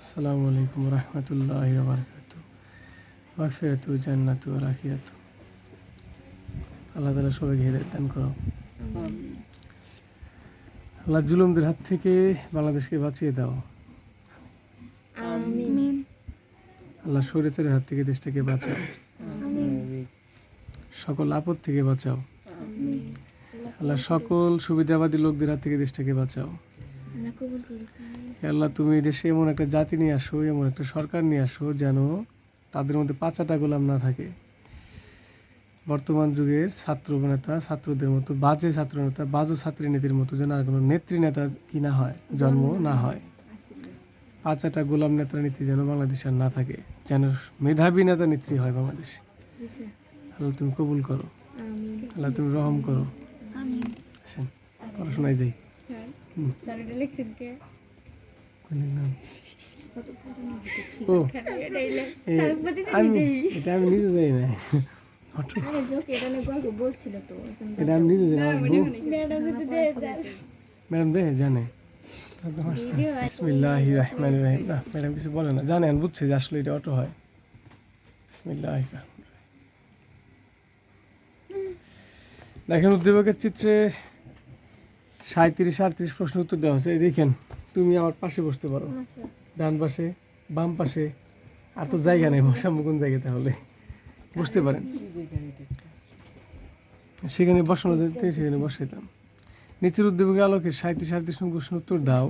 আসসালামু আলাইকুম রহমতুল্লাহ বারকাত জান্নাতু রাখিয়াতু আল্লাহ তালা সবাইকে হেদায়ত দান করো। আল্লাহ জুলুমদের হাত থেকে বাংলাদেশকে বাঁচিয়ে দাও। আমিন। আল্লাহ শরীরের হাত থেকে দেশটাকে বাঁচাও। সকল আপদ থেকে বাঁচাও। আল্লাহ সকল সুবিধাবাদী লোকদের হাত থেকে দেশটাকে বাঁচাও। আল্লাহ তুমি দেশে এমন একটা জাতি নিয়ে আসো এমন একটা সরকার নিয়ে আসো যেন তাদের মধ্যে পাঁচাটা গোলাম না থাকে। বর্তমান যুগের ছাত্র নেতা ছাত্রদের মতো বাজে ছাত্র নেতা বাজু ছাত্রী নীতির মতো যেন আর কোনো নেত্রী নেতা কি না হয় জন্ম না হয়। পাঁচাটা গোলাম নেতা নীতি যেন বাংলাদেশে আর না থাকে যেন মেধাবী নেতা নেত্রী হয় বাংলাদেশ। আল্লাহ তুমি কবুল করো। আল্লাহ তুমি রহম করো। পড়াশোনায় যাই। লিখছেন কে এটা আমি নিজে যাই না। এটা আমি নিজে যাই ম্যাডাম জানে। বিসমিল্লাহ রহমান রহিম। না ম্যাডাম কিছু বলে না। জানেন বুঝছে যে আসলে এটা অটো হয়। বিসমিল্লাহ দেখেন উদ্দীপকের চিত্রে সাঁত্রিশ আটত্রিশ প্রশ্ন উত্তর দেওয়া হয়েছে। এই দেখেন তুমি আমার পাশে বসতে পারো। আচ্ছা। ডান পাশে বাম পাশে আর তো জায়গা নেই বসার কোন জায়গায় তাহলে। বসতে পারেন। সেখানে বসানো যেতে সেখানে বসাইতাম। নিচের উদ্দীপকের আলোকে সাঁত্রিশ সাঁত্রিশ নং প্রশ্ন উত্তর দাও।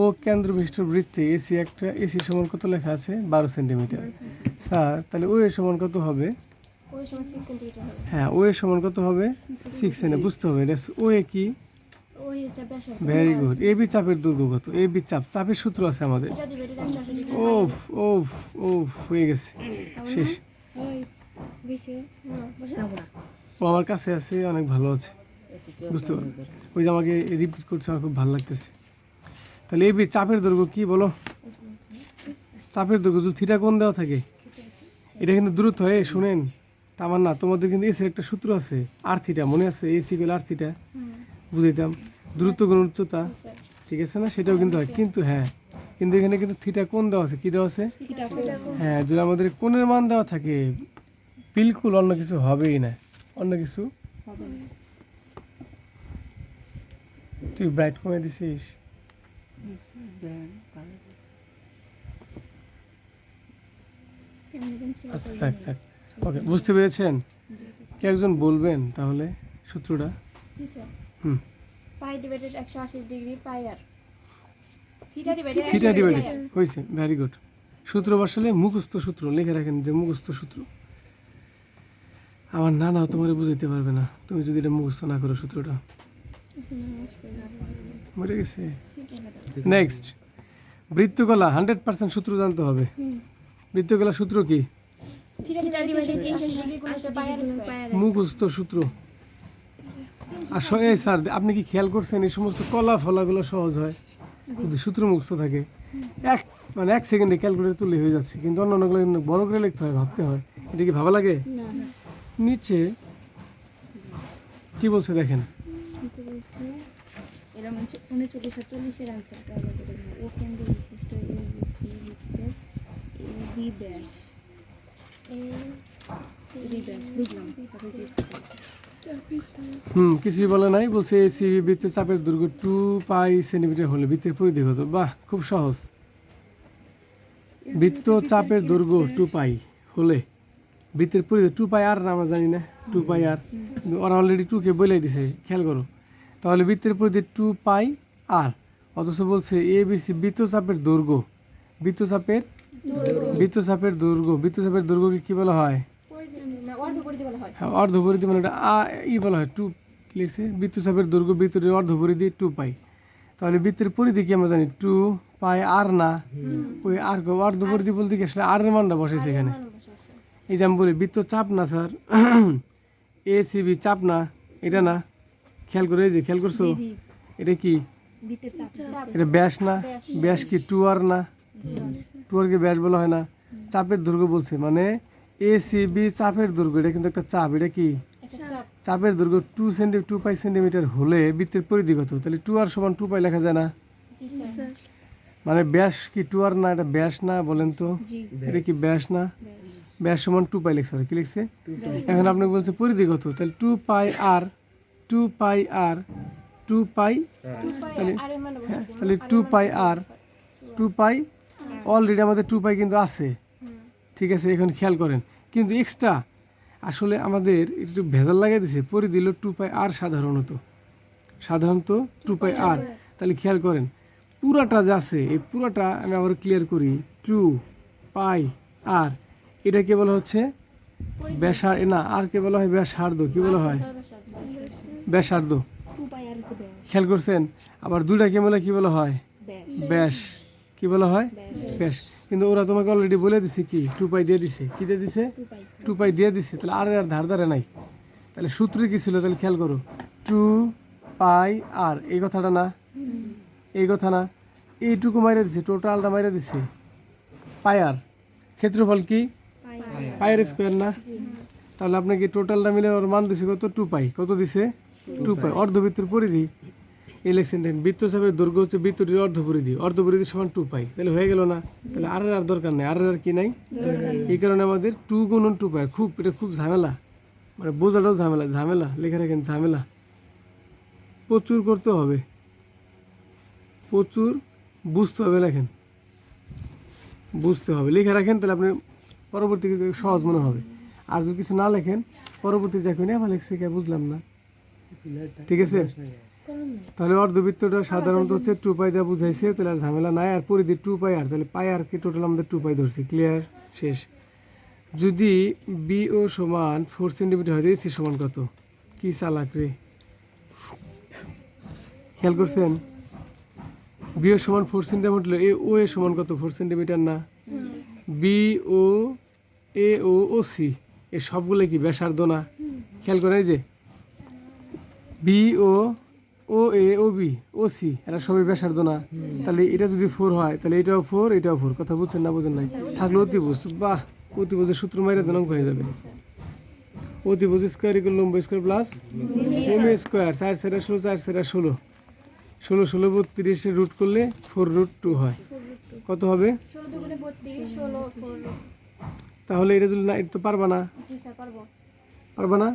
ও কেন্দ্র বিশিষ্ট বৃত্তে এসি একটা এসি সমান কত লেখা আছে? বারো সেন্টিমিটার। স্যার তাহলে ও সমান কত হবে? হ্যাঁ ও এর সমান কত হবে? সিক্স সেন্টি বুঝতে হবে এটা ও এ কি? ভেরি গুড এ বি চাপের দৈর্ঘ্য কত এ বি চাপ চাপের সূত্র আছে আমাদের। ওফ ওফ ওফ হয়ে গেছে। শেষ। ও আমার কাছে আছে অনেক ভালো আছে। বুঝতে পারো ওই যে আমাকে রিপিট করছে আমার খুব ভালো লাগতেছে। তাহলে এই বি- চাপের দৈর্ঘ্য কি বলো? চাপের দৈর্ঘ্য যদি থিটা কোণ দেওয়া থাকে এটা কিন্তু দূরত্ব হয়। শুনেন তা আমার না তোমাদের কিন্তু এসির একটা সূত্র আছে আর থিটা মনে আছে? এসি আর থিটা বুঝাইতাম। দূরত্ব গুণ উচ্চতা ঠিক আছে না? সেটাও কিন্তু হয়। কিন্তু হ্যাঁ কিন্তু এখানে কিন্তু থিটা কোন দেওয়া আছে। কি দেওয়া আছে? হ্যাঁ যদি আমাদের কোণের মান দেওয়া থাকে বিলকুল অন্য কিছু হবেই না। অন্য কিছু তুই ব্রাইট কমে দিছিস। আচ্ছা থাক থাক। ওকে বুঝতে পেরেছেন? কে একজন বলবেন তাহলে সূত্রটা? হুম। পাই ডিভাইডেড একশো আশি ডিগ্রি পাই আর theta divided theta divided very good সূত্র বসালে মুখস্থ সূত্র লিখে রাখেন যে মুখস্থ সূত্র আমার নানাও তোমার বুঝাইতে পারবে না তুমি যদি এটা মুখস্থ না করো সূত্রটা মরে গেছে নেক্সট বৃত্তকলা হান্ড্রেড পার্সেন্ট সূত্র জানতে হবে বৃত্তকলা সূত্র কি থিটা ডিভাইডেড আর এই স্যার আপনি কি খেয়াল করছেন? এই সমস্ত কলা ফলাগুলো সহজ হয়। যদি সূত্র মুখস্থ থাকে। এক মানে এক সেকেন্ডে ক্যালকুলেটর তুলে হয়ে যাচ্ছে। কিন্তু অন্যান্যগুলো কিন্তু বড় করে লিখতে হয় ভাবতে হয়। এটা কি ভাবা লাগে? নিচে কি বলছে দেখেন? বুঝলাম। হুম, কিছুই বলে নাই। বলছে সিবি বৃত্তের চাপের দৈর্ঘ্য টু পাই সেন্টিমিটার হলে বৃত্তের পরিধি কত বাহ, খুব সহজ। বৃত্ত চাপের দৈর্ঘ্য টু পাই হলে বৃত্তের পরিধি টু পাই আর আমরা জানি না। টু পাই আর। ওরা অলরেডি টুকে বলে দিছে, খেয়াল করো। তাহলে বৃত্তের পরিধি টু পাই আর। অথচ বলছে এ বিসি বৃত্তচাপের দৈর্ঘ্য বৃত্তচাপের বৃত্তচাপের দৈর্ঘ্য বৃত্তচাপের দৈর্ঘ্যকে কি বলা হয়? হয়। হ্যাঁ অর্ধপরিধি মানে এটা আ ই বলা হয় টু লিখছে বৃত্তচাপের দৈর্ঘ্য বৃত্তের অর্ধপরিধি টু পাই। তাহলে বৃত্তের পরিধি কি আমরা জানি? টু পাই আর না। ওই আর অর্ধপরিধি বলতে কি আসলে আর মানটা বসেছে এখানে? এই যে আমি বলি বৃত্ত চাপ না স্যার। এ সিবি চাপ না এটা না। খেয়াল করে এই যে খেয়াল করছ? এটা কি? বৃত্তের চাপ চাপ। এটা ব্যাস না? ব্যাস। কি টু আর না? টু আর কি ব্যাস বলা হয় না? চাপের দৈর্ঘ্য বলছে মানে এ সিবি চাপের দুর্গ এটা কিন্তু একটা চাপ এটা কি? চাপের দুর্গ two centi two pi centimetre হলে বৃত্তের পরিধি কত? তাহলে টু আর সমান টু পাই লেখা যায় না? মানে ব্যাস কি টু আর না এটা ব্যাস না বলেন তো? এটা কি ব্যাস না? ব্যাস। সমান টু পাই লিখছে কি লিখছে? এখন আপনাকে বলছে পরিধি কত? তাহলে টু পাই আর টু পাই আর টু পাই তাহলে হ্যাঁ, তাহলে টু পাই আর টু পাই অলরেডি আমাদের টু পাই কিন্তু আছে। ঠিক আছে এখন খেয়াল করেন। কিন্তু এক্সট্রা আসলে আমাদের একটু ভেজাল লাগিয়ে দিছে পরে দিল টু পাই আর সাধারণত। সাধারণত টু পাই আর তাহলে খেয়াল করেন পুরাটা যা আছে এই পুরাটা আমি আবার ক্লিয়ার করি টু পাই আর এটা কে বলা হচ্ছে ব্যাসার না আর কে বলা হয় ব্যাসার্ধ কি বলা হয়? ব্যাসার্ধ। খেয়াল করছেন? আবার দুইটাকে বলে কি বলা হয়? ব্যাস। কি বলা হয়? ব্যাস। কিন্তু ওরা তোমাকে অলরেডি বলে দিছে কি টু পাই দিয়ে দিছে। কি দিয়ে দিছে? টু পাই দিয়ে দিছে। তাহলে আর আর ধার ধারে নাই। তাহলে সূত্রে কি ছিল? তাহলে খেয়াল করো। টু পাই আর এই কথাটা না? এই কথা না? এইটুকু মাইরে দিছে টোটালটা মাইরে দিছে। পায়ার ক্ষেত্রফল কি? পাই পায়ের স্কোয়ার না? তাহলে আপনাকে টোটালটা মিলে ওর মান দিছে কত? টু পাই কত দিছে? টু পাই অর্ধবৃত্তের পরিধি। এই লেখছেন দেখেন বৃত্তচাপের দৈর্ঘ্য হচ্ছে বৃত্তটির অর্ধ পরিধি অর্ধ পরিধি সমান টু পাই। তাহলে হয়ে গেল না? তাহলে আর আর দরকার নেই আর আর কি নাই? এই কারণে আমাদের টু গুণন টু পাই খুব এটা খুব ঝামেলা। মানে বোঝাটাও ঝামেলা ঝামেলা লেখা রাখেন ঝামেলা। প্রচুর করতে হবে। প্রচুর বুঝতে হবে লেখেন। বুঝতে হবে লিখে রাখেন তাহলে আপনি পরবর্তী সহজ মনে হবে। আর যদি কিছু না লেখেন পরবর্তী দেখবেন আবার লেখছে কে বুঝলাম না। ঠিক আছে? তাহলে অর্ধবৃত্তটা সাধারণত হচ্ছে টু পাই দেওয়া বুঝাইছে, তাহলে আর ঝামেলা নাই। আর পরিধি টু পাই আর তাহলে পাই আর কি টোটাল আমাদের টু পাই ধরছি। ক্লিয়ার শেষ। যদি বি ও সমান ফোর সেন্টিমিটার হয় সি সমান কত? কি চালাক রে? খেয়াল করছেন? বি ও সমান four centimetre A O A সমান কত? ফোর সেন্টিমিটার না। B O A O O C এ সবগুলো কি ব্যাসার্ধ না? খেয়াল করেন যে। B O O A O B O C এরা সবই ব্যাসার্ধ না। তাহলে এটা যদি ফোর হয় তাহলে এটাও ফোর এটাও ফোর কথা বুঝছেন না বুঝেন নাই? থাকলে অতিভুজ বাহ অতিভুজের সূত্র মাইরে দেন হয়ে যাবে। অতিভুজ স্কোয়ার ইকুয়াল লম্ব স্কোয়ার প্লাস এম স্কোয়ার চার সেরা ষোলো চার সেরা ষোলো। ষোলো ষোলো বত্রিশে রুট করলে ফোর রুট টু হয়। কত হবে? তাহলে এটা যদি না এটা তো পারবা না। পারব না?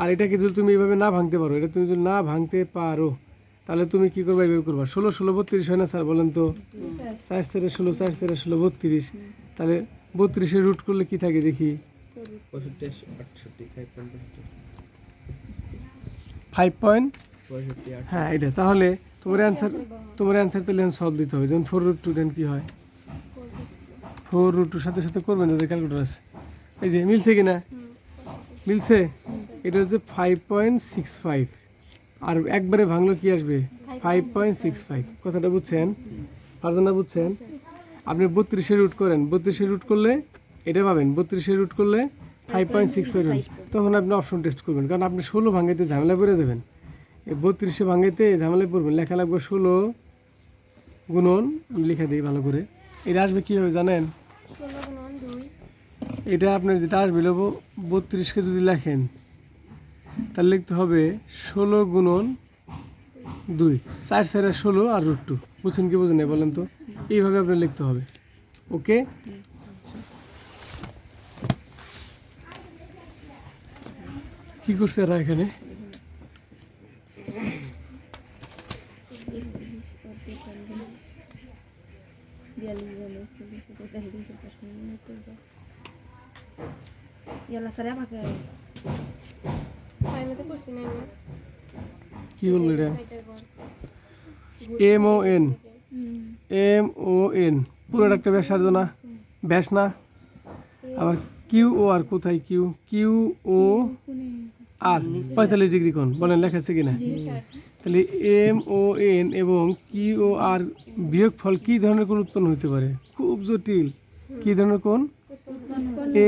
আর এটাকে যদি তুমি এইভাবে না ভাঙতে পারো, এটা তুমি যদি না ভাঙতে পারো, তাহলে তুমি কি করবা? এইভাবে করবা। ষোলো ষোলো, বত্রিশ হয় না স্যার বলেন তো? চার সেরা ষোলো, চার সেরা ষোলো, বত্রিশ। তাহলে বত্রিশে রুট করলে কি থাকে দেখি? ফাইভ পয়েন্ট হ্যাঁ এটা। তাহলে তোমার অ্যান্সার তোমার অ্যান্সার তাহলে সলভ দিতে হবে। যেমন ফোর রুট টু দেন কি হয়? ফোর রুট টুর সাথে সাথে করবেন যাদের ক্যালকুলেটার আছে। এই যে মিলছে কি না? মিলছে? এটা হচ্ছে ফাইভ পয়েন্ট সিক্স ফাইভ আর একবারে ভাঙলো কি আসবে? ফাইভ পয়েন্ট সিক্স ফাইভ কথাটা বুঝছেন? ফারজানা, বুঝছেন? আপনি বত্রিশে রুট করেন। বত্রিশে রুট করলে এটা পাবেন। বত্রিশে রুট করলে ফাইভ পয়েন্ট সিক্স ফাইভ তখন আপনি অপশন টেস্ট করবেন। কারণ আপনি ষোলো ভাঙাইতে ঝামেলা পড়ে যাবেন। এই বত্রিশে ভাঙাইতে ঝামেলায় পড়বেন। লেখা লাগবে ষোলো গুণন। আমি লিখে দিই ভালো করে। এটা আসবে কীভাবে জানেন? এটা আপনার যেটা আসবে বত্রিশকে যদি লেখেন তাহলে লিখতে হবে ষোলো গুণন দুই চার চারে ষোলো আর রুট টু বুঝছেন কি বুঝেন বলেন তো এইভাবে আপনার লিখতে হবে ওকে কি করছে এরা এখানে বিয়াল্লিশ বিয়াল্লিশ চল্লিশ তেতাল্লিশ পঁয়তাল্লিশ ইয়াল্লা স্যার আমাকে কি বলল এটা M O N M O N পুরোটা একটা ব্যাসার্ধ না ব্যাস না আবার কিউ ও আর কোথায় কিউ কিউ ও আর পঁয়তাল্লিশ ডিগ্রি কোণ বলেন লেখা আছে কিনা তাহলে এম ও এন এবং কিউ ও আর বিয়োগ ফল কি ধরনের কোণ উৎপন্ন হতে পারে খুব জটিল কি ধরনের কোণ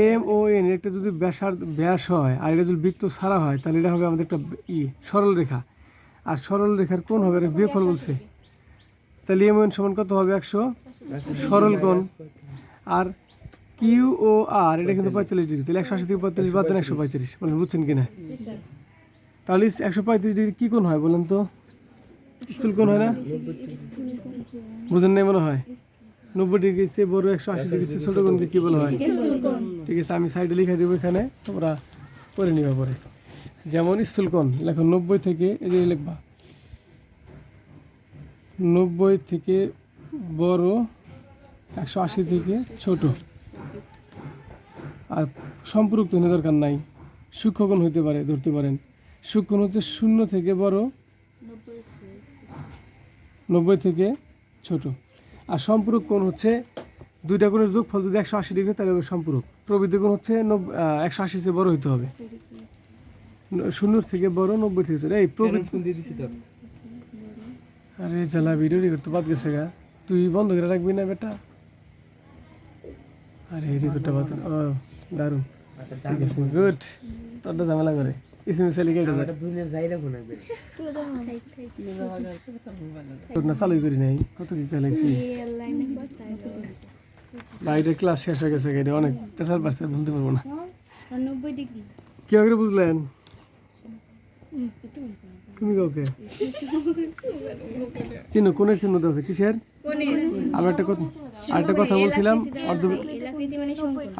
এম ও এন একটা যদি ব্যাসার ব্যাস হয় আর এটা যদি বৃত্ত ছাড়া হয় তাহলে এটা হবে আমাদের একটা ই সরল রেখা। আর সরল রেখার কোণ হবে এটা বিয়োগ ফল বলছে। তাহলে এম ও এন সমান কত হবে? একশো? সরল কোণ। আর কিউ ও আর এটা কিন্তু পঁয়তাল্লিশ ডিগ্রি। তাহলে একশো আশি থেকে পঁয়তাল্লিশ বাদ দেন একশো পঁয়ত্রিশ। মানে বুঝছেন কিনা? তাহলে একশো পঁয়ত্রিশ ডিগ্রি কী কোণ হয় বলেন তো? স্থূল কোণ হয় না? বুঝেন নাই মনে হয়? নব্বই ডিগ্রি চেয়ে বড় একশো আশি ডিগ্রি চেয়ে ছোট কোণকে কি বলা হয় ঠিক আছে আমি সাইডে লিখে দেবো এখানে তোমরা করে নিবা পরে। যেমন স্থূল কোণ লেখো নব্বই থেকে এই যে লিখবা। নব্বই থেকে বড় একশো আশি থেকে ছোট। আর সম্পর্ক হতে দরকার নাই সূক্ষ্মকোণ হইতে পারে ধরতে পারেন। সূক্ষ্মকোণ হচ্ছে শূন্য থেকে বড় নব্বই থেকে ছোট। আর সম্পূরক কোণ হচ্ছে দুইটা কোণের যোগফল যদি একশো আশি ডিগ্রি তাহলে হবে সম্পূরক। প্রবৃদ্ধি কোণ হচ্ছে একশো আশি থেকে বড় হতে হবে। ন- শূন্য থেকে বড় নব্বই থেকে এই প্রবৃদ্ধি আরে জ্বালা ভিডিও রেকর্ড তো বাদ গেছে গা। তুই বন্ধ করে রাখবি না বেটা? আরে রেকর্ডটা বাদ ও দারুণ। ঠিক আছে গুড তোরটা ঝামেলা করে। ইসমি সালি কেটে যায় দুনিয়া যাই রাখব না তুই তো থাইক থাইক তোর না চালুই করি নাই কত কি খেলাইছি? বাইরে ক্লাস শেষ হয়ে গেছে অনেক প্রেসার পারছে বলতে পারব না। কি করে বুঝলেন? তুমি কাউকে? চিহ্ন কোনের চিহ্ন আছে? কিসের? আমরা একটা কথা আরেকটা কথা বলছিলাম অর্ধ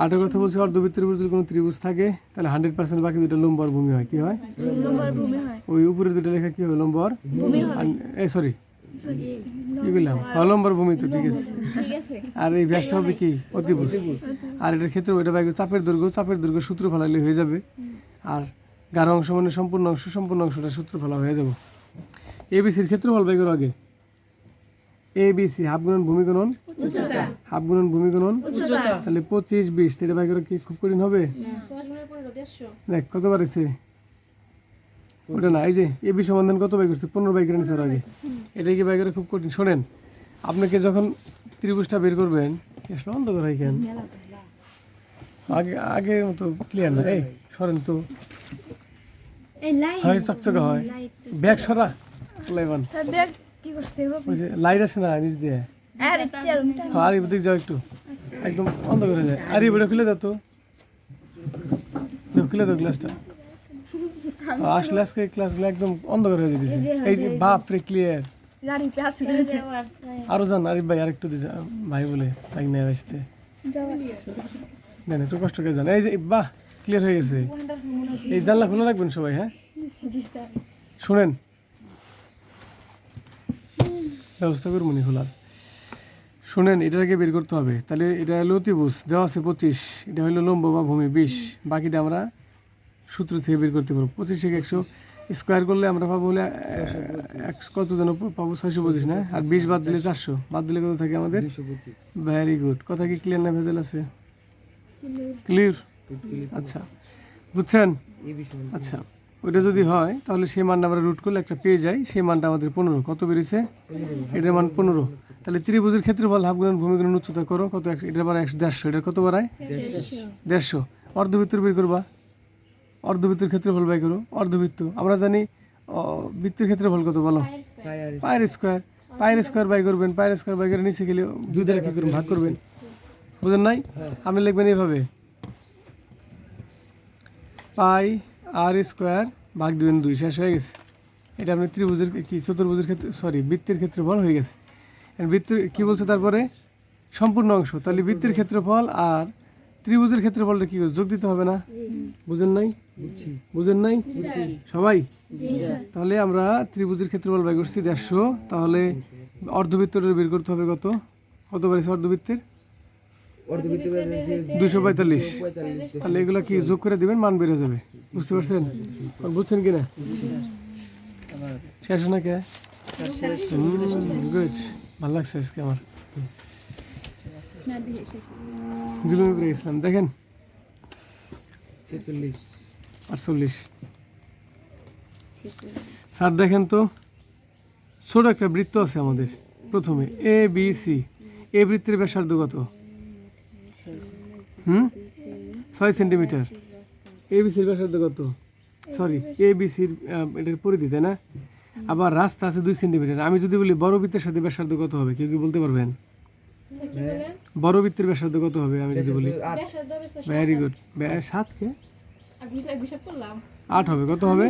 আরেকটা কথা বলছি অর্ধবৃত্তের উপর যদি কোনো ত্রিভুজ থাকে তাহলে হান্ড্রেড পার্সেন্ট বাকি দুটো লম্বর ভূমি হয়। কি হয়? ওই উপরে দুটো লেখা কি হবে? লম্বর? এ সরি কি বললাম অলম্বর ভূমি তো ঠিক আছে। আর এই ব্যাসটা হবে কি? অতিভুজ। আর এটার ক্ষেত্রে ওইটা চাপের দৈর্ঘ্য। চাপের দৈর্ঘ্য সূত্র ফেলালে হয়ে যাবে। আর গাঢ় অংশ মানে সম্পূর্ণ অংশ সম্পূর্ণ অংশটা সূত্র ফেলা হয়ে যাবে। এবিসির ক্ষেত্রে ফল বাইকের আগে। এবিসি হাফ গুণন ভূমি গুণন? হাফ গুণন ভূমি গুণন? তাহলে পঁচিশ বিশ এটা বাইকের কি খুব কঠিন হবে? দেখ কতবার এসে? ওটা না এই যে এবি সমাধান কত বাই করছে? পনেরো বাইকের নিচে ওর আগে। এটাই কি বাইকের খুব কঠিন? শোনেন আপনাকে যখন ত্রিভুজটা বের করবেন অন্ধকার হয় কেন? আগে আগের মতো ক্লিয়ার না এই সরেন তো। হয় চকচকে হয়। ব্যাগ সরা লাইবান। দেখ কি করছে ওই যে লাইট আসে না নিচ দিয়ে। আরে হ্যাঁ আর দিক যাও একটু। একদম অন্ধকার হয়ে যায় আর এই খুলে দাও তো। খুলে দাও গ্লাসটা আসলে আজকে ক্লাসগুলো একদম অন্ধকার হয়ে যেতেছে এই যে বাপ রে ক্লিয়ার করে আরও যান আরিফ ভাই আরেকটু দিছে। ভাই বলে তাই নিয়ে আসতে। দেন একটু কষ্ট করে যান। এই যে বাহ ক্লিয়ার হয়ে গেছে। এই জানলা খোলা রাখবেন সবাই হ্যাঁ? শুনেন। ব্যবস্থা করব নি খোলার শুনেন এটাকে বের করতে হবে। তাহলে এটা হলো অতিবুজ দেওয়া আছে পঁচিশ। এটা হলো লম্ব বা ভূমি বিশ। বাকিটা আমরা সূত্র থেকে বের করতে পারব। পঁচিশ থেকে একশো স্কোয়ার করলে আমরা পাবো হলে কত যেন পাবো? ছয়শো পঁচিশ না? আর বিশ বাদ দিলে চারশো। বাদ দিলে কত থাকে আমাদের? ভেরি গুড কথা কি ক্লিয়ার না ভেজাল আছে? ক্লিয়ার আচ্ছা। বুঝছেন? আচ্ছা। ওইটা যদি হয় তাহলে সেই মানটা আমরা রুট করলে একটা পেয়ে যাই। সেই মানটা আমাদের পনেরো। কত বেড়েছে এটার মান পনেরো। তাহলে ত্রিভুজের ক্ষেত্রে বল হাফ গুণন ভূমি গুণন উচ্চতা করো। কত একশো এটার বাড়ায় একশো দেড়শো। এটার কত বাড়ায়? দেড়শো। অর্ধবৃত্তর বের করবা। অর্ধবৃত্তের ক্ষেত্রে ফল বাই করো। অর্ধবৃত্ত। আমরা জানি বৃত্তের ক্ষেত্রে ফল কত বলো? পায়ের স্কোয়ার পায়ের স্কোয়ার বাই করবেন। পায়ের স্কোয়ার বাই করে নিচে গেলে দুই দ্বারা কী করবেন? ভাগ করবেন। বুঝেন নাই? আপনি লিখবেন এইভাবে। পাই আর স্কোয়ার ভাগ দিবেন দুই শেষ হয়ে গেছে। এটা আপনি ত্রিভুজের কি চতুর্ভুজের ক্ষেত্রে সরি বৃত্তের ক্ষেত্রে ফল হয়ে গেছে। বৃত্তের কী বলছে তারপরে? সম্পূর্ণ অংশ। তাহলে বৃত্তের ক্ষেত্রফল আর ত্রিভুজের ক্ষেত্রফলটা কী যোগ দিতে হবে না? বুঝেন নাই? বুঝেন নাই? সবাই? তাহলে আমরা ত্রিভুজের ক্ষেত্রফল বাই করছি দেড়শো। তাহলে অর্ধবৃত্তটা বের করতে হবে কত? কত বাড়িছে অর্ধবৃত্তের? দুশো পঁয়তাল্লিশ। তাহলে এগুলো কি যোগ করে দিবেন? মান বেড়ে যাবে। বুঝতে পারছেন? বুঝছেন কিনা? শেষ না গুড ভালো লাগছে আজকে আমার। না দিয়ে শেষ জুলুমে পেরে গেছিলাম। দেখেন। ছেচল্লিশ। আটচল্লিশ। স্যার দেখেন তো। ছোট একটা বৃত্ত আছে আমাদের প্রথমে। এ বি সি এ বৃত্তের ব্যাসার্ধ কত? হুম? ছয় সেন্টিমিটার। এ বি সির ব্যাসার্ধ কত? সরি এ বি সির এটার পরিধি তাই না? আবার রাস্তা আছে দুই সেন্টিমিটার। আমি যদি বলি বড় বৃত্তের সাথে ব্যাসার্ধ কত হবে কেউ কি বলতে পারবেন? বড় বৃত্তের ব্যাসার্ধ কত হবে আমি যদি বলি? আট ভেরি গুড সাত কে? আট হবে কত হবে?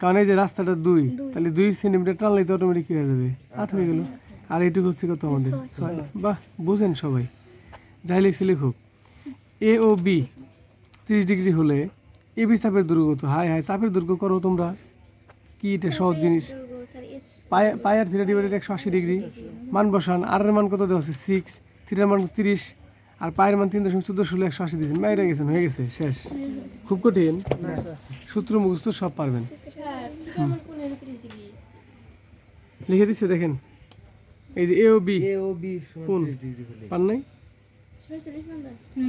কারণ এই যে রাস্তাটা দুই তাহলে দুই সেন্টিমিটার টানলেই তো অটোমেটিক কি হয়ে যাবে? আট হয়ে গেল। আর এইটুকু হচ্ছে কত আমাদের? বাহ বুঝেন সবাই। যাই লিখছি লিখুক এ ও বি তিরিশ ডিগ্রি হলে এ বি চাপের দুর্গ কত হাই হাই চাপের দুর্গ করো তোমরা। কি এটা সহজ জিনিস। পায়ে পায়ের থ্রি ডিভাইডেড একশো আশি ডিগ্রি। মান বসান আর এর মান কত দেওয়া আছে? সিক্স থ্রির মান তিরিশ আর পায়ের মান তিন দশমিক চোদ্দ ষোলো একশো আশি দিয়েছেন বাইরে গেছেন হয়ে গেছে শেষ। খুব কঠিন। সূত্র মুখস্থ সব পারবেন। লিখে দিচ্ছে দেখেন। এই যে A O B A O B কোন? ডিগ্রি হলে। পান নাই?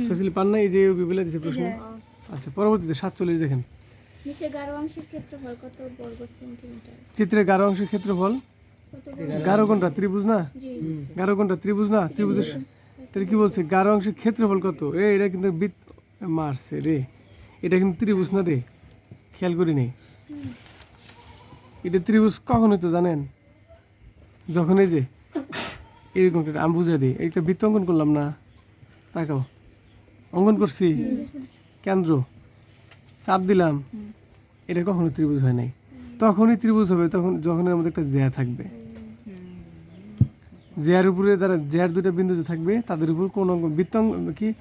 সচিল পান নাই যে দিচ্ছে প্রশ্ন আচ্ছা পরবর্তীতে সাতচল্লিশ দেখেন। নিচে গাঢ় অংশের ক্ষেত্রফল কত বর্গ সেন্টিমিটার? চিত্রে গারো অংশের ক্ষেত্রফল? কোনটা ত্রিভুজ না? কোনটা ত্রিভুজ না? ত্রিভুজের তাহলে কি বলছে? গারো অংশের ক্ষেত্রফল কত? এ এটা কিন্তু বৃত্ত মারছে রে। এটা কিন্তু ত্রিভুজ না রে। খেয়াল করি নেই। এটা ত্রিভুজ কখন হইতো জানেন? যখন এই যে এরকম একটা আমি বুঝাই দিই একটা বৃত্ত অঙ্কন করলাম না? তাকাও। অঙ্কন করছি। কেন্দ্র। চাপ দিলাম। এটা কখনো ত্রিভুজ হয় নাই। তখনই ত্রিভুজ হবে, তখন যখন এর মধ্যে একটা জ্যা থাকবে। জ্যার উপরে যারা জ্যার দুটো বিন্দু যে থাকবে, তাদের উপর কোন অঙ্ক বৃত্তং কি?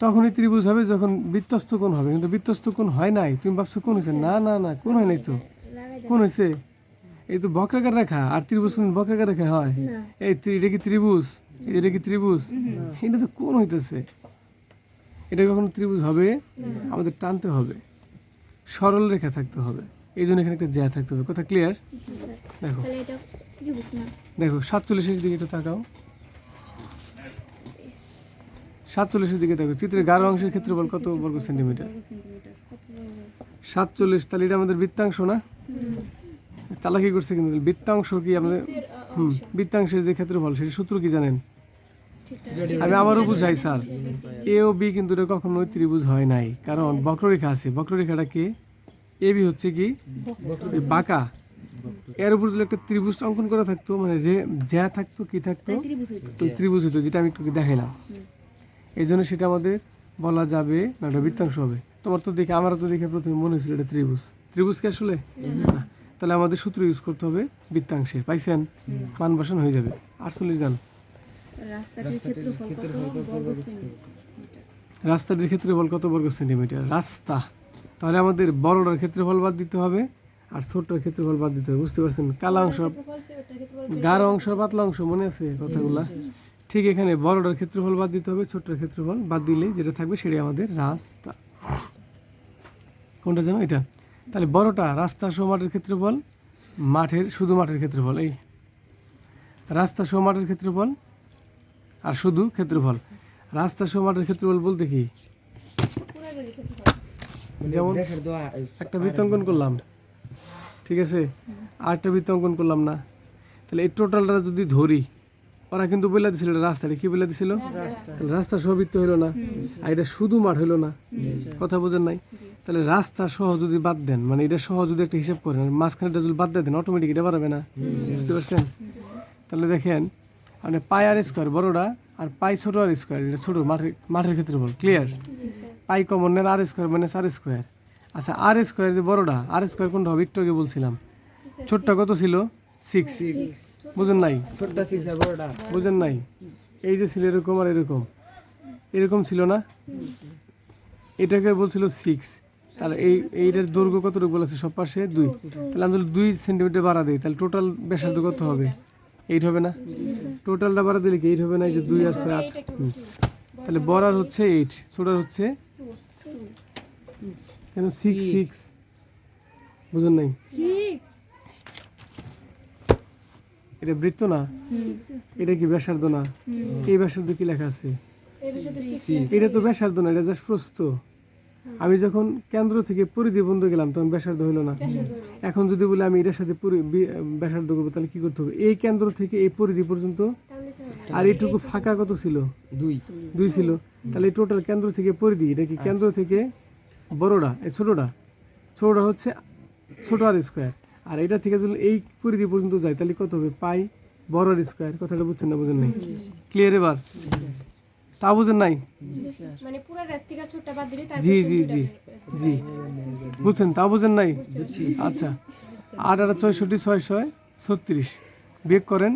তখনই ত্রিভুজ হবে যখন বৃত্তস্থ কোণ হবে। কিন্তু বৃত্তস্থ কোণ হয় নাই। তুমি ভাবছ কোন হয়েছে? না না না কোন হয় নাই তো? কোন হয়েছে? এই তো বক্রাকার রেখা আর ত্রিভুজ বক্রাকার রেখা হয়? এই এটা কি ত্রিভুজ? এটা কি ত্রিভুজ? এটা তো কোন হইতেছে? এটা কখনো ত্রিভুজ হবে? আমাদের টানতে হবে। সরল রেখা থাকতে হবে। এই জন্য এখানে একটা জ্যা থাকতে হবে। কথা ক্লিয়ার দেখো। তাহলে এটা ত্রিভুজ না? দেখো সাতচল্লিশের দিকে একটু তাকাও। সাতচল্লিশের দিকে দেখো। চিত্রের গাঢ় অংশের ক্ষেত্রফল কত বর্গ সেন্টিমিটার? সাতচল্লিশ তাহলে এটা আমাদের বৃত্তাংশ না? চালাকি করছে কিন্তু বৃত্তাংশ কি আমাদের? হুম বৃত্তাংশের যে ক্ষেত্রফল সেটা সূত্র কি জানেন? ঠিক আমি আবারও বুঝাই স্যার। এ ও বি কিন্তু এটা কখনোই ত্রিভুজ হয় নাই। কারণ বক্ররেখা আছে। বক্ররেখাটা কি? এ বি হচ্ছে কি? বাঁকা। এর উপর যদি একটা ত্রিভুজ অঙ্কন করা থাকতো মানে রে জ্যা থাকতো কি থাকতো? ত্রিভুজ হইতো। তো ত্রিভুজ হতো যেটা আমি একটু দেখাইলাম। এই জন্য সেটা আমাদের বলা যাবে না এটা বৃত্তাংশ হবে। তোমার তো দেখে আমারও তো দেখে প্রথমে মনে হয়েছিল এটা ত্রিভুজ। ত্রিভুজ কি আসলে? না। তাহলে আমাদের সূত্র ইউজ করতে হবে বৃত্তাংশে। পাইছেন? মান বসান হয়ে যাবে। আটচল্লিশ যান রাস্তাটির ক্ষেত্রফল কত বর্গ সেন্টিমিটার? রাস্তাটির কত বর্গ সেন্টিমিটার? রাস্তা। তাহলে আমাদের বড়টার ক্ষেত্রফল বাদ দিতে হবে আর ছোটটার ক্ষেত্রফল বাদ দিতে হবে। বুঝতে পারছেন? কালা অংশ গাঢ় অংশ পাতলা অংশ মনে আছে কথাগুলা? ঠিক এখানে বড়টার ক্ষেত্রফল বাদ দিতে হবে ছোটটার ক্ষেত্রফল বাদ দিলে যেটা থাকবে সেটাই আমাদের রাস্তা। কোনটা জানো এটা। তাহলে বড়টা রাস্তা সহ মাঠের ক্ষেত্রফল মাঠের শুধু মাঠের ক্ষেত্রফল এই রাস্তা সহ মাঠের ক্ষেত্রফল আর শুধু ক্ষেত্রফল রাস্তা সহ মাঠের ক্ষেত্রফল বলতে কি? মানে যেমন একটা বৃত্ত অঙ্কন করলাম ঠিক আছে? আর একটা বৃত্ত অঙ্কন করলাম না। তাহলে এই টোটালটা যদি ধরি ওরা কিন্তু বলে দিছিল এটা রাস্তাটা কি বলে দিছিল? রাস্তা। সহ বৃত্ত হইল না আর এটা শুধু মাঠ হইল না কথা বোঝেন নাই? তাহলে রাস্তা সহ যদি বাদ দেন মানে এটা সহ যদি একটা হিসাব করেন আর মাঝখানেটা যদি বাদ দেন অটোমেটিক এটা বাড়াবে না। বুঝতে পারছেন? তাহলে দেখেন মানে পাই আর স্কোয়ার বড়টা আর পাই ছোট আর স্কোয়ার এটা ছোটো মাঠের মাঠের ক্ষেত্রে বল ক্লিয়ার পাই কমন নেন আর স্কোয়ার মানে আর স্কোয়ার আচ্ছা আর স্কোয়ার যে বড়টা আর স্কোয়ার কোনটা হবে? একটু আগে বলছিলাম। ছোটটা কত ছিল? সিক্স বুঝেন নাই? ছোটটা সিক্স আর বড়টা। বুঝেন নাই? এই যে ছিল এরকম আর এরকম। এরকম ছিল না? এটাকে বলছিল সিক্স তাহলে এই এইটার দৈর্ঘ্য কত কতটুকু বলেছে? সব পাশে দুই। তাহলে আমি দুই সেন্টিমিটার বাড়া দিই। তাহলে টোটাল ব্যাসার্ধ কত হবে? এইট হবে না? টোটালটা বাড়া দিলে কি এইট হবে না? এই যে দুই আছে আট। তাহলে বড়ার হচ্ছে এইট ছোটার হচ্ছে কেন? সিক্স সিক্স বুঝেন নাই? এটা বৃত্ত না? এটা কি ব্যাসার্ধ না? এই ব্যাসার্ধ কি লেখা আছে? এটা তো ব্যাসার্ধ না এটা জাস্ট প্রস্থ। আমি যখন কেন্দ্র থেকে পরিধি বন্ধ গেলাম তখন ব্যাসার্ধ হইল না। এখন যদি বলে আমি এটার সাথে ব্যাসার্ধ করব তাহলে কি করতে হবে? এই কেন্দ্র থেকে এই পরিধি পর্যন্ত? আর এইটুকু ফাঁকা কত ছিল? দুই। দুই ছিল। তাহলে এই টোটাল কেন্দ্র থেকে পরিধি এটা কি কেন্দ্র থেকে বড়টা? এই ছোটটা? ছোটটা হচ্ছে ছোট আর স্কোয়ার আর এটা থেকে যদি এই পরিধি পর্যন্ত যায় তাহলে কত হবে? পাই বড় আর স্কোয়ার কথাটা বুঝছেন না বুঝেন নাই? ক্লিয়ার এবার? তা বুঝেন নাই? মানে পুরো রাত থেকে ছোটটা বাদ দিলে জি জি জি জি। বুঝছেন? তা বুঝেন নাই? আচ্ছা। আট আট ছয়ষট্টি ছয় ছয় ছত্রিশ। বিয়োগ করেন।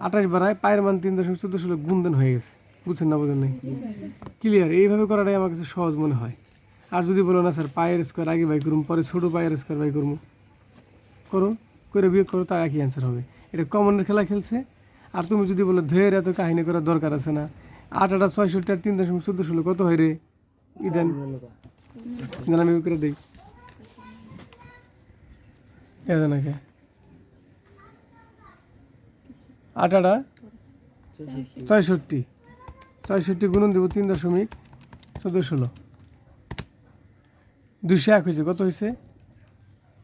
আঠাশ বাড়ায় পায়ের মান তিন দশমিক চোদ্দ ষোলো গুণদেন হয়ে গেছে। বুঝছেন না বুঝেন নাই? ক্লিয়ার এইভাবে করাটাই আমার কাছে সহজ মনে হয়। আর যদি বলো না স্যার পায়ের স্কোয়ার আগে বাই করুন পরে ছোটো পায়ের স্কোয়ার বাই করব করো করে বিয়োগ করো তার একই অ্যান্সার হবে। এটা কমনের খেলা খেলছে। আর তুমি যদি বলো ধেয়ের এত কাহিনী করার দরকার আছে না। আট আটা ছয়ষট্টি আর তিন দশমিক চোদ্দ ষোলো কত হয় রে? ইদেন। না আমি করে দিই। নাকি আট আটা ছয়ষট্টি। ছয়ষট্টি গুণন দেবো তিন দশমিক চোদ্দ ষোলো দুইশো এক হয়েছে, কত হয়েছে?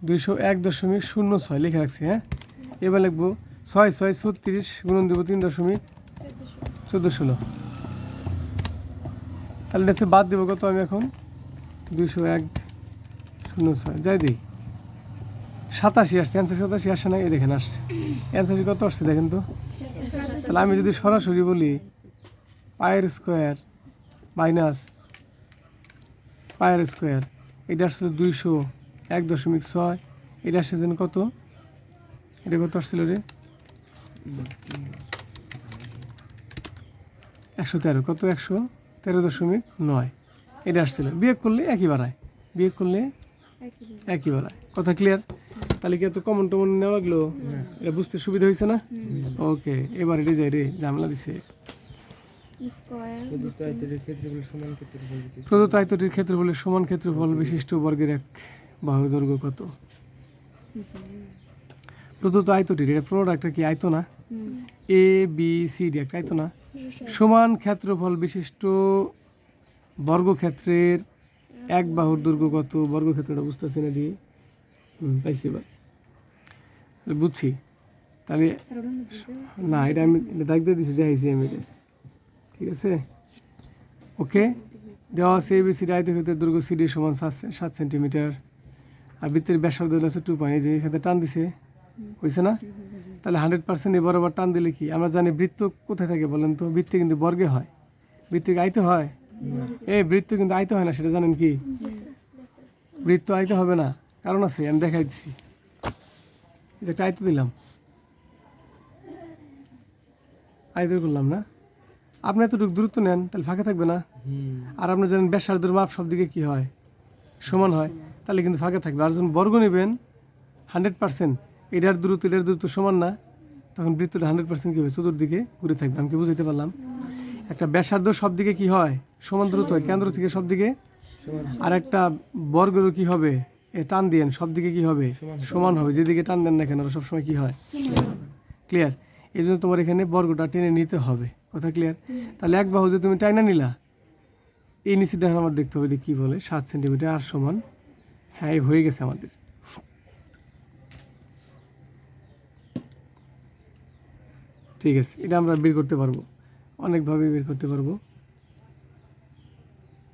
দুইশো এক দশমিক শূন্য ছয়, লিখে রাখছি হ্যাঁ? এবার লিখব ছয় ছয়, ছত্রিশ গুণন দেবো তিন দশমিক চোদ্দ ষোলো এটা বাদ দেবো কত আমি এখন? দুইশো এক, শূন্য ছয়। যাই দিই। সাতাশি আসছে অ্যান্সার সাতাশি আসছে না এই দেখেন আসছে। অ্যান্সার কত আসছে দেখেন তো? তাহলে আমি যদি সরাসরি বলি, পায়ের স্কোয়ার মাইনাস পায়ের স্কোয়ার এটা আসলে দুইশো এক দশমিক ছয়, এটা আসছে যেন কত? এটা কত আসছিল রে? একশো তেরো, কত একশো? তেরো দশমিক নয়। এটা আসছিল। বিয়োগ করলে একই বাড়ায়। বিয়োগ করলে একই বাড়ায়। কথা ক্লিয়ার তাহলে কি এত কমন টমন নেওয়া লাগল? এটা বুঝতে সুবিধা হয়েছে না? ওকে এবার এটা যাই রে ঝামেলা দিছে। স্কোয়ার প্রদত্ত আয়তনের ক্ষেত্রফল সমান ক্ষেত্রফল বিশিষ্ট। আয়তটির ক্ষেত্রফলের সমান ক্ষেত্রফল বিশিষ্ট বর্গের এক বাহুর দৈর্ঘ্য কত? প্রদত্ত আয়তটির এটা পুরোটা একটা কি আয়ত না এ বি সি ডি একটা আয়ত না সমান ক্ষেত্রফল বিশিষ্ট বর্গক্ষেত্রের এক বাহুর দুর্গ কত? বর্গক্ষেত্রটা বুঝতেছি না দিয়ে পাইছি এবার। বুঝছি। তাহলে না, এটা আমি দাগ দিছি, দেখাইছি আমি ঠিক আছে? ওকে? দেওয়া আছে এবিসিডি আয়তক্ষেত্রের দুর্গ সিডি সমান সাত সাত সেন্টিমিটার। আর বৃত্তের ব্যাসার্ধ হলো আছে টু পয়েন্ট যে এখানে টান দিছে হয়েছে না? তাহলে হান্ড্রেড পার্সেন্ট এ বরাবর টান দিলে কি? আমরা জানি বৃত্ত কোথায় থাকে বলেন তো? বৃত্তে কিন্তু বর্গে হয়। বৃত্ত কি আইতে হয় এই বৃত্ত কিন্তু আইতে হয় না সেটা জানেন কি? বৃত্ত আইতে হবে না। কারণ আছে আমি দেখাই দিচ্ছি এটা একটা আইতে দিলাম। আইতে করলাম না? আপনি এতটুকু দূরত্ব নেন তাহলে ফাঁকা থাকবে না। আর আপনি জানেন ব্যাসার্ধের মাপ সব দিকে কী হয়? সমান হয়। তাহলে কিন্তু ফাঁকা থাকবে। আর যখন বর্গ নেবেন হান্ড্রেড পার্সেন্ট এটার দূরত্ব এটার দূরত্ব সমান না তখন বৃত্তটা হান্ড্রেড পার্সেন্ট কী হবে? চতুর্দিকে ঘুরে থাকবে। আমি কি বুঝতে পারলাম? একটা ব্যাসার্ধ সব দিকে কী হয়? সমান দূরত্ব হয়। কেন্দ্র থেকে সব দিকে আর একটা বর্গেরও কী হবে? এ টান দিয়েন সব দিকে কী হবে? সমান হবে। যেদিকে টান দেন না কেন ওরা সবসময় কী হয়? ক্লিয়ার এই জন্য তোমার এখানে বর্গটা টেনে নিতে হবে। কথা ক্লিয়ার তাহলে এক বাহু যে তুমি টাইনা নিলা এই নিচেটা আমার দেখতে হবে যে কী বলে? সাত সেন্টিমিটার আর সমান। হ্যাঁ হয়ে গেছে আমাদের। ঠিক আছে এটা আমরা বের করতে পারব। অনেকভাবে বের করতে পারব।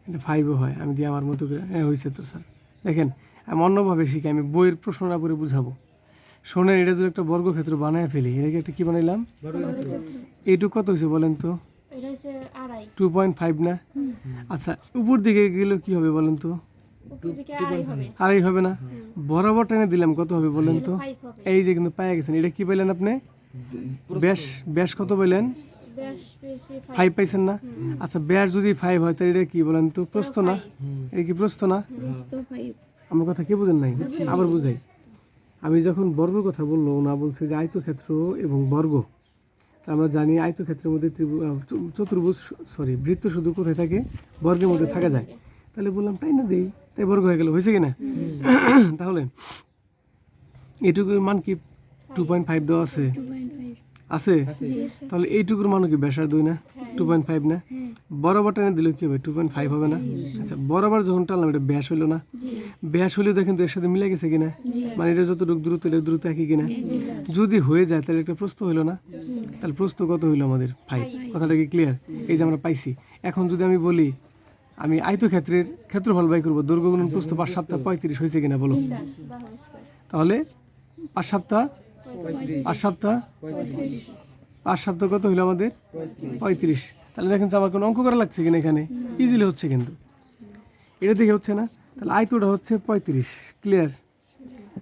এটা ফাইভও হয় আমি দিয়ে আমার মতো করে হ্যাঁ হয়েছে তো স্যার দেখেন আমি অন্যভাবে শিখি আমি বইয়ের প্রশ্ন না করে বুঝাবো। শোনেন এটা যদি একটা বর্গক্ষেত্র বানায় ফেলি এটাকে একটা কী বানাইলাম? এইটুকু কত হয়েছে বলেন তো? টু পয়েন্ট ফাইভ না? আচ্ছা উপর দিকে গেলে কি হবে বলেন তো? আড়াই হবে। না? বরাবর টেনে দিলাম কত হবে বলেন তো? এই যে কিন্তু পায়ে গেছেন এটা কি পাইলেন আপনি? ব্যাস ব্যাস কত বেশি ফাইভ পাইছেন না? আচ্ছা ব্যাস যদি ফাইভ হয় তাহলে এটা কি বলেন তো? প্রস্থ না? এটা কি প্রস্থ না? আমার কথা কে বুঝেন নাই? আবার বুঝাই। আমি যখন বর্গ কথা বলল না বলছে যে আয়তক্ষেত্র এবং বর্গ। তা আমরা জানি আয়তক্ষেত্রের মধ্যে ত্রিভু- চতুর্ভুজ সরি বৃত্ত শুধু কোথায় থাকে? বর্গের মধ্যে থাকা যায়। তাহলে বললাম তাই না দেই তাই বর্গ হয়ে গেল হয়েছে কি না তাহলে এটুকুর মান কি টু পয়েন্ট ফাইভ দেওয়া আছে? আছে? তাহলে এইটুকুর মান কি ব্যাসার দুই না? টু পয়েন্ট ফাইভ না? বরাবর টেনে দিলে কি হবে? টু পয়েন্ট ফাইভ হবে না? আচ্ছা বরাবর যখন টানলাম এটা ব্যাস হইল না? ব্যাস হলেও দেখেন তো এর সাথে মিলে গেছে কিনা? মানে এটা যতটুকু দ্রুত এটা দ্রুত একই কিনা? যদি হয়ে যায় তাহলে একটা প্রস্ত হইল না? তাহলে প্রস্ত কত হইল আমাদের? ফাইভ কথাটা কি ক্লিয়ার এই যে আমরা পাইছি। এখন যদি আমি বলি আমি আয়তক্ষেত্রের ক্ষেত্রফল বাই করব দৈর্ঘ্য গুণন প্রস্ত পাঁচ সপ্তাহ পঁয়ত্রিশ হয়েছে কিনা বলো? তাহলে পাঁচ সপ্তাহ সপ্তাহ পঁয়ত্রিশ। পাঁচ সপ্তাহ কত হইল আমাদের? পঁয়ত্রিশ। তাহলে দেখেন আমার কোনো অঙ্ক করা লাগছে কিনা এখানে? ইজিলি হচ্ছে কিন্তু। এটা দেখে হচ্ছে না? তাহলে আয়তটা হচ্ছে পঁয়ত্রিশ। ক্লিয়ার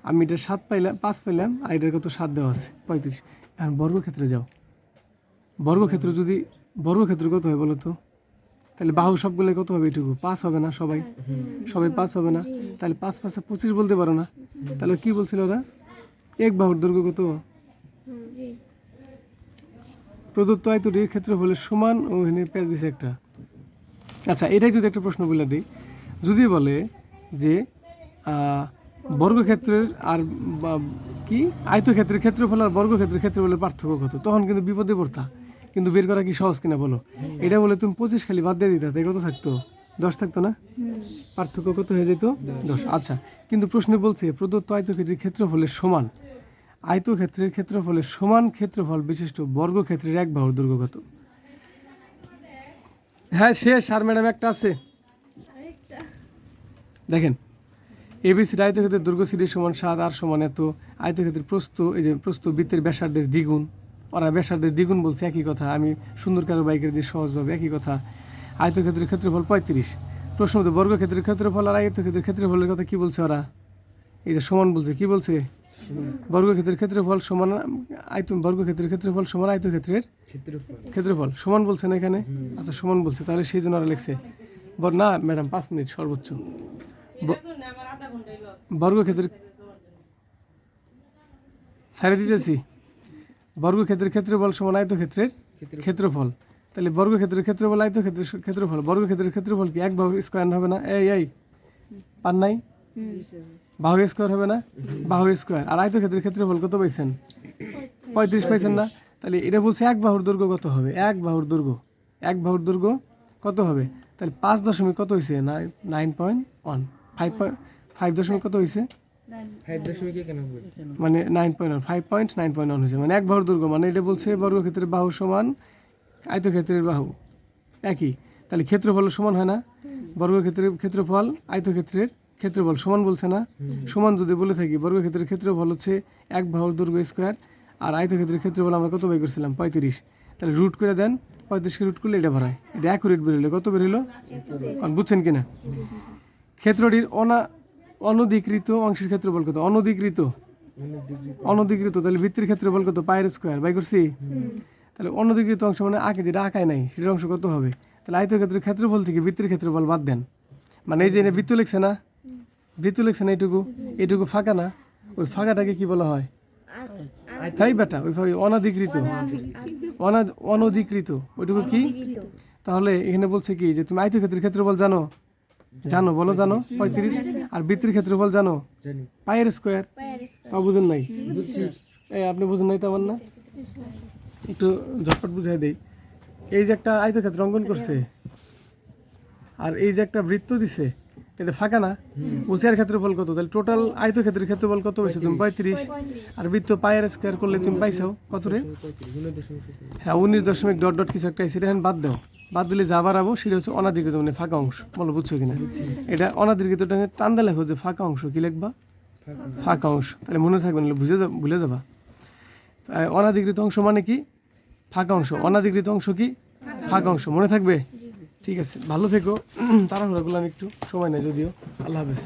আমি এটা সাত পাইলাম পাঁচ পাইলাম আর এটার কত সাত দেওয়া আছে? পঁয়ত্রিশ। এখন বর্গক্ষেত্রে যাও। বর্গক্ষেত্র যদি বর্গক্ষেত্র কত হয় বলো তো? তাহলে বাহু সবগুলো কত হবে এটুকু? পাঁচ হবে না সবাই? সবাই পাঁচ হবে না? তাহলে পাঁচ পাঁচে পঁচিশ বলতে পারো না? তাহলে কি বলছিল ওরা? এক বাহুর দৈর্ঘ্য কত? প্রদত্ত আয়তটির ক্ষেত্রফলের সমান ও এখানে পেঁচ দিছে একটা। আচ্ছা এটাই যদি একটা প্রশ্ন বলে দিই যদি বলে যে বর্গক্ষেত্রের আর কি? আয়তক্ষেত্রের ক্ষেত্রফল আর বর্গক্ষেত্রের ক্ষেত্রফলের পার্থক্য কত? তখন কিন্তু বিপদে পড়তা। কিন্তু বের করা কি সহজ কিনা বলো? এটা বলে তুমি পঁচিশ খালি বাদ দিয়ে দিতা তাই কত থাকতো? দশ থাকতো না? পার্থক্য কত হয়ে যেত দশ। আচ্ছা কিন্তু প্রশ্নে বলছে প্রদত্ত আয়তক্ষেত্রের ক্ষেত্রফলের সমান আয়তক্ষেত্রের ক্ষেত্রফলের সমান ক্ষেত্রফল বিশিষ্ট বর্গক্ষেত্রের এক বাহুর দৈর্ঘ্য কত হ্যাঁ শেষ আর ম্যাডাম একটা আছে। দেখেন এবিসির আয়তক্ষেত্রের দুর্গ সিরিজ সমান সাত আর সমান এত। আয়তক্ষেত্রের প্রস্থ এই যে প্রস্থ বৃত্তের ব্যাসার্ধের দ্বিগুণ। ওরা ব্যাসার্ধের দ্বিগুণ বলছে একই কথা। আমি সুন্দর কারও বাইকের দিয়ে সহজভাবে একই কথা। আয়তক্ষেত্রের ক্ষেত্রফল পঁয়ত্রিশ। প্রশ্ন বর্গক্ষেত্রের ক্ষেত্রফল আর আয়তক্ষেত্রের ক্ষেত্রফলের কথা কি বলছে ওরা? এই যে সমান বলছে কি বলছে? বর্গক্ষেত্রের ক্ষেত্রফল সমান আয়ত বর্গক্ষেত্রের ক্ষেত্রফল সমান আয়তক্ষেত্রের ক্ষেত্রফল। সমান বলছে না এখানে? আচ্ছা সমান বলছে। তাহলে সেই জন্য ওরা লিখছে, বর, না, ম্যাডাম, পাঁচ মিনিট, সর্বোচ্চ। বর্গক্ষেত্রের ছাড়ে দিতেছি। বর্গক্ষেত্রের ক্ষেত্রফল সমান আয়তক্ষেত্রের ক্ষেত্রফল। তাহলে বর্গক্ষেত্রের ক্ষেত্রফল, আয়তক্ষেত্রের ক্ষেত্রফল, বর্গক্ষেত্রের ক্ষেত্রফল কি এক বাহু স্কোয়ার হবে না? এই এই, পান নাই? বাহু স্কোয়ার হবে না? বাহু স্কোয়ার আর আয়তক্ষেত্রের ক্ষেত্রফল কত পাইছেন? পঁয়ত্রিশ পাইছেন না? তাহলে এটা বলছে এক বাহুর দৈর্ঘ্য কত হবে? এক বাহুর দৈর্ঘ্য। এক বাহুর দৈর্ঘ্য কত হবে? তাহলে পাঁচ দশমিক কত হয়েছে nine nine point one five point five দশমিক কত হয়েছে ফাইভ দশমিক মানে nine point one five point nine point one হয়েছে মানে এক বাহুর দৈর্ঘ্য। মানে এটা বলছে বর্গক্ষেত্রের বাহু সমান আয়তক্ষেত্রের বাহু। একই। তাহলে ক্ষেত্রফল সমান হয় না? বর্গক্ষেত্রের ক্ষেত্রফল আয়তক্ষেত্রের ক্ষেত্রফল সমান বলছে না। সমান যদি বলে থাকি বর্গক্ষেত্রের ক্ষেত্রফল হচ্ছে এক বাহুর দৈর্ঘ্য স্কোয়ার আর আয়তক্ষেত্রের ক্ষেত্রফল আমরা কত বাই করছিলাম? পঁয়ত্রিশ। তাহলে রুট করে দেন পঁয়ত্রিশকে রুট করলে এটা ভরায় এটা অ্যাকুরেট বেরোলো কত বেরোলো কারণ বুঝছেন কিনা? ক্ষেত্রটির অনা অনধিকৃত অংশের ক্ষেত্রফল কত? অনধিকৃত। অনধিকৃত। তাহলে ভিত্তির ক্ষেত্রফল কত? পায়ের স্কোয়ার। বাই করছি? তাহলে অনধিকৃত অংশ মানে আঁকে যেটা আঁকায় নাই সেটার অংশ কত হবে? তাহলে আয়তক্ষেত্রের ক্ষেত্রফল থেকে বৃত্তের ক্ষেত্রফল বাদ দেন। মানে এই যে এনে বৃত্ত লিখছে না? বৃত্ত লিখছে না এইটুকু এইটুকু ফাঁকা না? ওই ফাঁকাটাকে কি বলা হয়? তাই বেটা ওই অনধিকৃত অনা- অনধিকৃত ওইটুকু কি? তাহলে এখানে বলছে কি যে তুমি আয়তক্ষেত্রের ক্ষেত্রফল জানো? জানো। বলো জানো? পঁয়ত্রিশ। আর বৃত্তির ক্ষেত্রফল জানো? পায়ের স্কোয়ার তা বুঝেন নাই? এই আপনি বুঝেন নাই তেমন না একটু ঝটপট বুঝাই দেই। এই যে একটা আয়তক্ষেত্র অঙ্কন করছে আর এই যে একটা বৃত্ত দিছে এটা ফাঁকা না? উচিয়ার ক্ষেত্রফল কত? তাহলে টোটাল আয়তক্ষেত্রের ক্ষেত্রফল কত হয়েছে? তুমি পঁয়ত্রিশ। আর বৃত্ত পায়ের স্কোয়ার করলে তুমি পাইছো? কত রে। হ্যাঁ উনিশ দশমিক ডট ডট কিছু একটা সেটা বাদ দাও। বাদ দিলে যা বাড়াবো সেটা হচ্ছে অনাধিকৃত মানে ফাঁকা অংশ। বলো বুঝছ কিনা? এটা অনাধিকৃতটা টান্দা লেখো যে ফাঁকা অংশ। কি লিখবা? ফাঁকা। অংশ। তাহলে মনে থাকবে না বুঝে যা ভুলে যাবা। আহ, অনাধিকৃত অংশ মানে কি? ফাঁকা অংশ। অনাধিকৃত অংশ কি? ফাঁকা অংশ। মনে থাকবে? ঠিক আছে ভালো থেকো। তাড়াহুড়া করলাম একটু। সময় নেই যদিও। আল্লাহ হাফেজ।